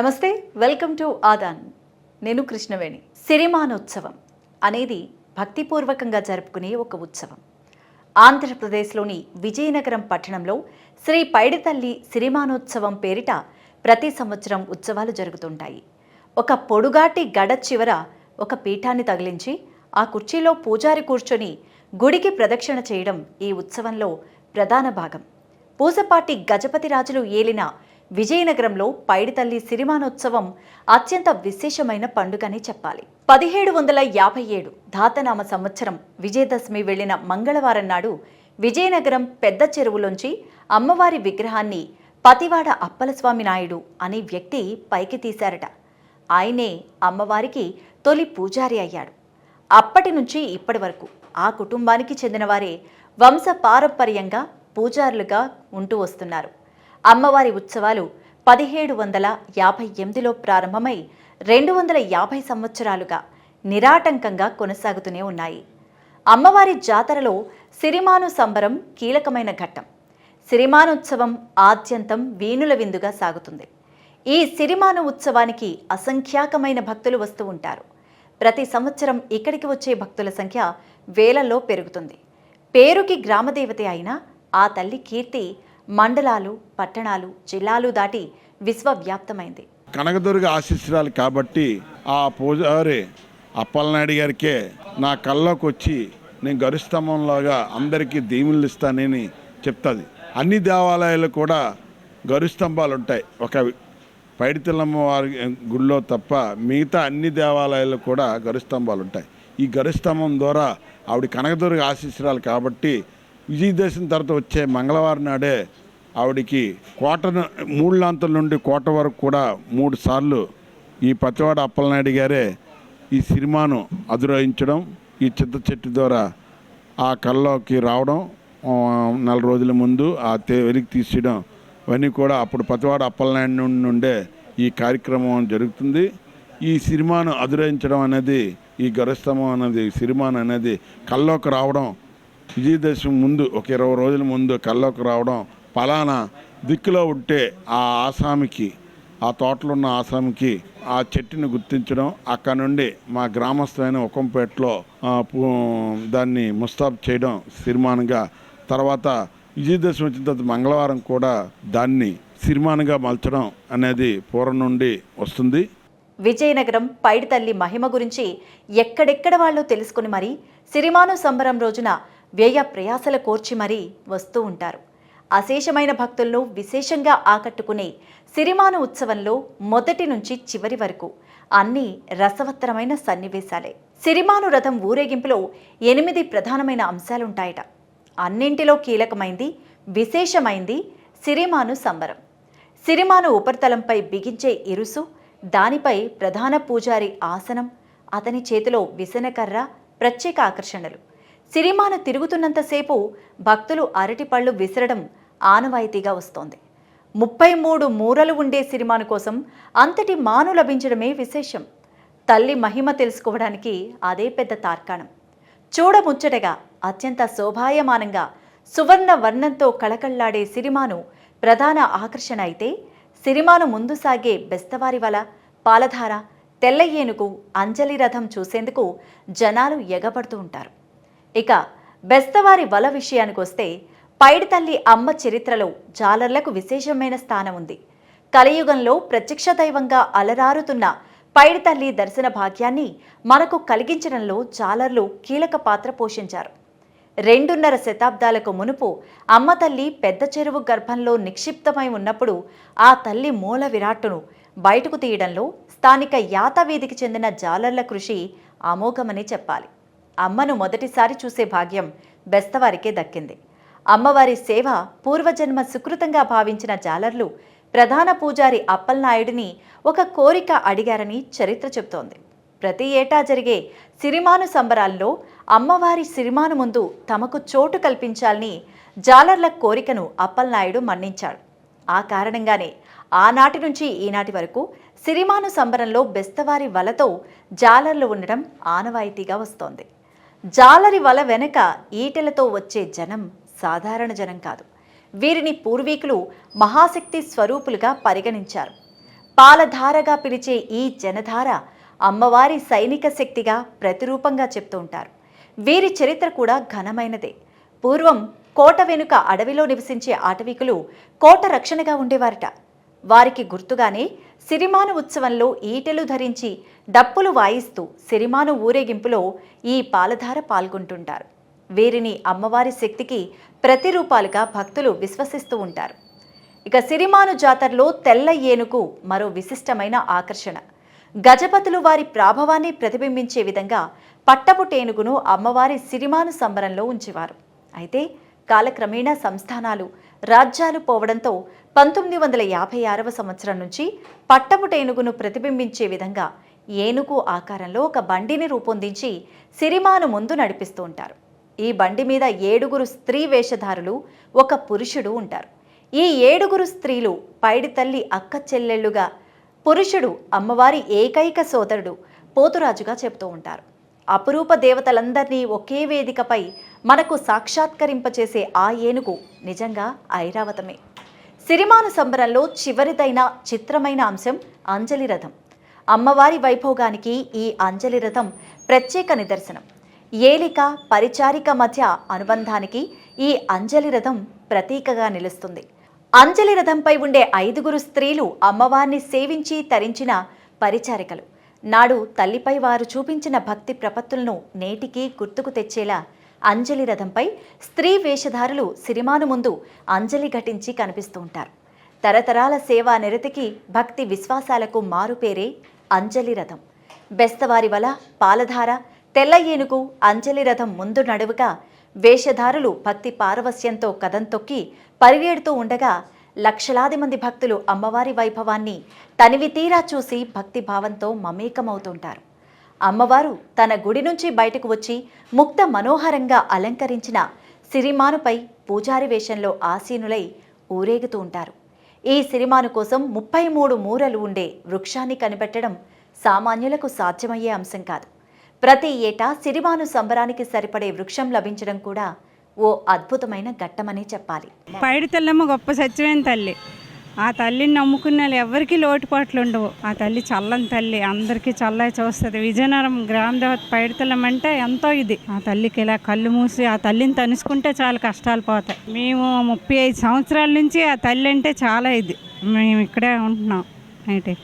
నమస్తే welcome to Aadan. నేను కృష్ణవేణి. సిరిమానోత్సవం అనేది భక్తిపూర్వకంగా జరుపుకునే ఒక ఉత్సవం. ఆంధ్రప్రదేశ్లోని విజయనగరం పట్టణంలో శ్రీ పైడితల్లి సిరిమానోత్సవం పేరిట ప్రతి సంవత్సరం ఉత్సవాలు జరుగుతుంటాయి. ఒక పొడుగాటి గడ చివర ఒక పీఠాన్ని తగిలించి ఆ కుర్చీలో పూజారి కూర్చొని గుడికి ప్రదక్షిణ చేయడం ఈ ఉత్సవంలో ప్రధాన భాగం. పూసపాటి గజపతి రాజులు ఏలిన విజయనగరంలో పైడితల్లి సిరిమానోత్సవం అత్యంత విశేషమైన పండుగని చెప్పాలి. పదిహేడు వందల యాభై ఏడు ధాతనామ సంవత్సరం విజయదశమి వెళ్ళిన మంగళవారం నాడు విజయనగరం పెద్ద చెరువులోంచి అమ్మవారి విగ్రహాన్ని పతివాడ అప్పలస్వామి నాయుడు అనే వ్యక్తి పైకి తీశారట. ఆయనే అమ్మవారికి తొలి పూజారి అయ్యాడు. అప్పటి నుంచి ఇప్పటి వరకు ఆ కుటుంబానికి చెందినవారే వంశ పారంపర్యంగా పూజారులుగా ఉంటూ వస్తున్నారు. అమ్మవారి ఉత్సవాలు పదిహేడు వందల యాభై ఎనిమిదిలో ప్రారంభమై రెండు వందల యాభై సంవత్సరాలుగా నిరాటంకంగా కొనసాగుతూనే ఉన్నాయి. అమ్మవారి జాతరలో సిరిమాను సంబరం కీలకమైన ఘట్టం. సిరిమానోత్సవం ఆద్యంతం వీణుల విందుగా సాగుతుంది. ఈ సిరిమాను ఉత్సవానికి అసంఖ్యాకమైన భక్తులు వస్తూ ఉంటారు. ప్రతి సంవత్సరం ఇక్కడికి వచ్చే భక్తుల సంఖ్య వేలల్లో పెరుగుతుంది. పేరుకి గ్రామదేవత అయిన ఆ తల్లి కీర్తి మండలాలు పట్టణాలు జిల్లాలు దాటి విశ్వవ్యాప్తమైంది. కనకదుర్గ ఆశీస్సురాలు కాబట్టి ఆ పూజారి అప్పలనాయుడు గారికే నా కల్లోకి వచ్చి నేను గరుస్తంభంలాగా అందరికీ దీవులు ఇస్తానని చెప్తుంది. అన్ని దేవాలయాలు కూడా గరుస్తంభాలు ఉంటాయి ఒక పైడితల్లమ్మ వారి గుడిలో తప్ప మిగతా అన్ని దేవాలయాలు కూడా గరుస్తంభాలు ఉంటాయి ఈ గరుస్తంభం ద్వారా ఆవిడ కనకదుర్గ ఆశీస్సురాలు కాబట్టి విజయదశమి తర్వాత వచ్చే మంగళవారం నాడే ఆవిడికి కోట మూడు లాంతల నుండి కోట వరకు కూడా మూడు సార్లు ఈ పతివాడ అప్పలనాయుడు గారే ఈ సినిమాను అధిరోహించడం ఈ చింత చెట్టు ద్వారా ఆ కళ్ళలోకి రావడం నెల రోజుల ముందు ఆ తే వెలికి తీసేయడం ఇవన్నీ కూడా అప్పుడు పతివాడ అప్పలనాయుడు నుండి నుండే ఈ కార్యక్రమం జరుగుతుంది. ఈ సినిమాను అధిరోహించడం అనేది ఈ గరస్తంభం అనేది సినిమాను అనేది కల్లోకి రావడం విజయదశమి ముందు ఒక ఇరవై రోజుల ముందు కల్లోకి రావడం పలానా దిక్కులో ఉంటే ఆ ఆసామికి ఆ తోటలో ఉన్న ఆసామికి ఆ చెట్టుని గుర్తించడం అక్కడ నుండి మా గ్రామస్థులైన ఒకంపేటలో దాన్ని ముస్తాబ్ చేయడం సిరిమానుగా తర్వాత విజయదశమి వచ్చిన తర్వాత మంగళవారం కూడా దాన్ని సిరిమానుగా మలచడం అనేది పూర్వం నుండి వస్తుంది. విజయనగరం పైడితల్లి మహిమ గురించి ఎక్కడెక్కడ వాళ్ళు తెలుసుకుని మరీ సిరిమాను సంబరం రోజున వ్యయ ప్రయాసల కోర్చి మరీ వస్తూ ఉంటారు. అశేషమైన భక్తులను విశేషంగా ఆకట్టుకునే సిరిమాను ఉత్సవంలో మొదటి నుంచి చివరి వరకు అన్ని రసవత్తరమైన సన్నివేశాలే. సిరిమాను రథం ఊరేగింపులో ఎనిమిది ప్రధానమైన అంశాలుంటాయట. అన్నింటిలో కీలకమైంది విశేషమైంది సిరిమాను సంబరం. సిరిమాను ఉపరితలంపై బిగించే ఇరుసు దానిపై ప్రధాన పూజారి ఆసనం అతని చేతిలో విసనకర్ర ప్రత్యేక ఆకర్షణలు. సిరిమాను తిరుగుతున్నంతసేపు భక్తులు అరటిపళ్ళు విసరడం ఆనవాయితీగా వస్తోంది. ముప్పై మూడు మూరలు ఉండే సిరిమాను కోసం అంతటి మాను లభించడమే విశేషం. తల్లి మహిమ తెలుసుకోవడానికి అదే పెద్ద తార్కాణం. చూడముచ్చటగా అత్యంత శోభాయమానంగా సువర్ణ వర్ణంతో కళకళ్ళాడే సిరిమాను ప్రధాన ఆకర్షణ అయితే సిరిమాను ముందు సాగే బెస్తవారి వల పాలధార తెల్ల ఏనుగు అంజలి రథం చూసేందుకు జనాలు ఎగబడుతూ ఉంటారు. ఇక బెస్తవారి వల విషయానికొస్తే పైడితల్లి అమ్మ చరిత్రలో జాలర్లకు విశేషమైన స్థానం ఉంది. కలియుగంలో ప్రత్యక్ష దైవంగా అలరారుతున్న పైడితల్లి దర్శన భాగ్యాన్ని మనకు కలిగించడంలో జాలర్లు కీలక పాత్ర పోషించారు. రెండున్నర శతాబ్దాలకు మునుపు అమ్మ తల్లి పెద్ద చెరువు గర్భంలో నిక్షిప్తమై ఉన్నప్పుడు ఆ తల్లి మూల విరాట్టును బయటకు తీయడంలో స్థానిక యాతవీధికి చెందిన జాలర్ల కృషి అమోఘమని చెప్పాలి. అమ్మను మొదటిసారి చూసే భాగ్యం బెస్తవారికే దక్కింది. అమ్మవారి సేవ పూర్వజన్మ సుకృతంగా భావించిన జాలర్లు ప్రధాన పూజారి అప్పలనాయుడిని ఒక కోరిక అడిగారని చరిత్ర చెబుతోంది. ప్రతి ఏటా జరిగే సిరిమాను సంబరాల్లో అమ్మవారి సిరిమాను ముందు తమకు చోటు కల్పించాలని జాలర్ల కోరికను అప్పలనాయుడు మన్నించాడు. ఆ కారణంగానే ఆనాటి నుంచి ఈనాటి వరకు సిరిమాను సంబరంలో బెస్తవారి వలతో జాలర్లు ఉండడం ఆనవాయితీగా వస్తోంది. జాలరి వల వెనక ఈటెలతో వచ్చే జనం సాధారణ జనం కాదు. వీరిని పూర్వీకులు మహాశక్తి స్వరూపులుగా పరిగణించారు. పాలధారగా పిలిచే ఈ జనధార అమ్మవారి సైనిక శక్తిగా ప్రతిరూపంగా చెప్తూ ఉంటారు. వీరి చరిత్ర కూడా ఘనమైనదే. పూర్వం కోట వెనుక అడవిలో నివసించే ఆటవికులు కోట రక్షణగా ఉండేవారట. వారికి గుర్తుగానే సిరిమాను ఉత్సవంలో ఈటెలు ధరించి డప్పులు వాయిస్తూ సిరిమాను ఊరేగింపులో ఈ పాలధార పాల్గొంటుంటారు. వీరిని అమ్మవారి శక్తికి ప్రతిరూపాలుగా భక్తులు విశ్వసిస్తూ ఉంటారు. ఇక సిరిమాను జాతరలో తెల్ల ఏనుగు మరో విశిష్టమైన ఆకర్షణ. గజపతులు వారి ప్రాభవాన్ని ప్రతిబింబించే విధంగా పట్టపుటేనుగును అమ్మవారి సిరిమాను సంబరంలో ఉంచేవారు. అయితే కాలక్రమేణా సంస్థానాలు రాజ్యాలు పోవడంతో పంతొమ్మిది వందల యాభై ఆరవ సంవత్సరం నుంచి పట్టపుటేనుగును ప్రతిబింబించే విధంగా ఏనుగు ఆకారంలో ఒక బండిని రూపొందించి సిరిమాను ముందు నడిపిస్తూ ఉంటారు. ఈ బండి మీద ఏడుగురు స్త్రీ వేషధారులు ఒక పురుషుడు ఉంటారు. ఈ ఏడుగురు స్త్రీలు పైడి తల్లి అక్క చెల్లెళ్ళుగా పురుషుడు అమ్మవారి ఏకైక సోదరుడు పోతురాజుగా చెప్తూ ఉంటారు. అపురూప దేవతలందరినీ ఒకే వేదికపై మనకు సాక్షాత్కరింపచేసే ఆ ఏనుగు నిజంగా ఐరావతమే. సిరిమాను సంబరంలో చివరిదైన చిత్రమైన అంశం అంజలి రథం అమ్మవారి వైభోగానికి ఈ అంజలి రథం ప్రత్యేక నిదర్శనం. ఏలిక పరిచారిక మధ్య అనుబంధానికి ఈ అంజలి రథం ప్రతీకగా నిలుస్తుంది. అంజలి రథంపై ఉండే ఐదుగురు స్త్రీలు అమ్మవారిని సేవించి తరించిన పరిచారికలు. నాడు తల్లిపై వారు చూపించిన భక్తి ప్రపత్తులను నేటికి గుర్తుకు తెచ్చేలా అంజలి రథంపై స్త్రీ వేషధారులు సిరిమాను ముందు అంజలి ఘటించి కనిపిస్తూ ఉంటారు. తరతరాల సేవా నిరతికి భక్తి విశ్వాసాలకు మారుపేరే అంజలి రథం. బెస్తవారి వల పాలధార తెల్ల ఏనుగు అంజలి రథం ముందు నడువుగా వేషధారులు భక్తి పారవస్యంతో కదం తొక్కి పరిగెడుతూ ఉండగా లక్షలాది మంది భక్తులు అమ్మవారి వైభవాన్ని తనివి తీరా చూసి భక్తి భావంతో మమేకమవుతుంటారు. అమ్మవారు తన గుడి నుంచి బయటకు వచ్చి ముక్త మనోహరంగా అలంకరించిన సిరిమానుపై పూజారి వేషంలో ఆసీనులై ఊరేగుతూ ఉంటారు. ఈ సిరిమాను కోసం ముప్పై మూడు మూరలు ఉండే వృక్షాన్ని కనిపెట్టడం సామాన్యులకు సాధ్యమయ్యే అంశం కాదు. ప్రతి ఏటా సిరిమాను సంబరానికి సరిపడే వృక్షం లభించడం కూడా ఓ అద్భుతమైన ఘట్టమని చెప్పాలి. పైడి తెల్లమ్మ గొప్ప సత్యమైన తల్లి. ఆ తల్లిని నమ్ముకున్న వాళ్ళు ఎవరికి లోటుపాట్లు ఉండవు ఆ తల్లి చల్లని తల్లి అందరికీ చల్లగా చూస్తుంది. విజయనగరం గ్రామ దేవత అంటే ఎంతో ఇది. ఆ తల్లికి ఇలా కళ్ళు మూసి ఆ తల్లిని తనుసుకుంటే చాలా కష్టాలు పోతాయి. మేము ముప్పై ఐదు సంవత్సరాల నుంచి ఆ తల్లి అంటే చాలా ఇది. మేము ఇక్కడే ఉంటున్నాం. అయితే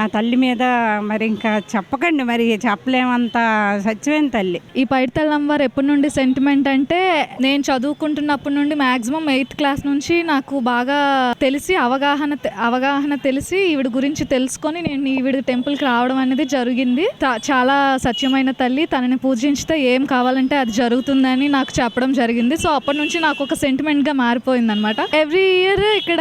ఆ తల్లి మీద మరి ఇంకా చెప్పకండి మరి చెప్పలేమంత సత్యమైన తల్లి. ఈ పైడితల్లం వారు ఎప్పటి నుండి సెంటిమెంట్ అంటే నేను చదువుకుంటున్నప్పటి నుండి మాక్సిమం ఎయిత్ క్లాస్ నుంచి నాకు బాగా తెలిసి అవగాహన అవగాహన తెలిసి ఈవిడ గురించి తెలుసుకొని నేను ఈవిడ టెంపుల్కి రావడం అనేది జరిగింది. చాలా సత్యమైన తల్లి తనని పూజించితే ఏం కావాలంటే అది జరుగుతుందని నాకు చెప్పడం జరిగింది. సో అప్పటి నుంచి నాకు ఒక సెంటిమెంట్గా మారిపోయింది అనమాట ఎవ్రీ ఇయర్ ఇక్కడ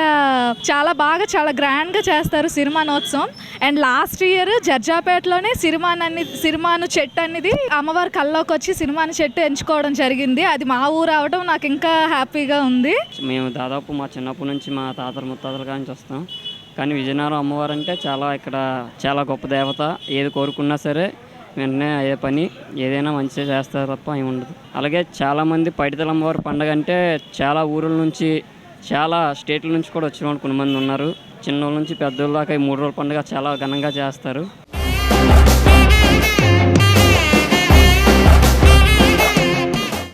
చాలా బాగా చాలా గ్రాండ్గా చేస్తారు సిరిమానోత్సవం అండ్ లాస్ట్ ఇయర్ జర్జాపేటలోనే సిరిమాన్ అని సిరిమాను చెట్టు అనేది అమ్మవారి కల్లోకి వచ్చి సిరిమాను చెట్టు ఎంచుకోవడం జరిగింది. అది మా ఊరు అవడం నాకు ఇంకా హ్యాపీగా ఉంది. మేము దాదాపు మా చిన్నప్పటి నుంచి మా తాతల ముత్తాతల కాంచి వస్తాం. కానీ విజయనగరం అమ్మవారు అంటే చాలా ఇక్కడ చాలా గొప్ప దేవత. ఏది కోరుకున్నా సరే వెంటనే అయ్యే పని. ఏదైనా మంచిగా చేస్తారు తప్ప ఏమి ఉండదు. అలాగే చాలామంది పైడితల అమ్మవారి పండుగ అంటే చాలా ఊరుల నుంచి చాలా స్టేట్ల నుంచి కూడా వచ్చిన వాళ్ళు కొంతమంది ఉన్నారు. చిన్నోళ్ళ నుంచి పెద్దోళ్ళ దాకా ఈ మూడు రోజుల పండుగ చాలా ఘనంగా చేస్తారు.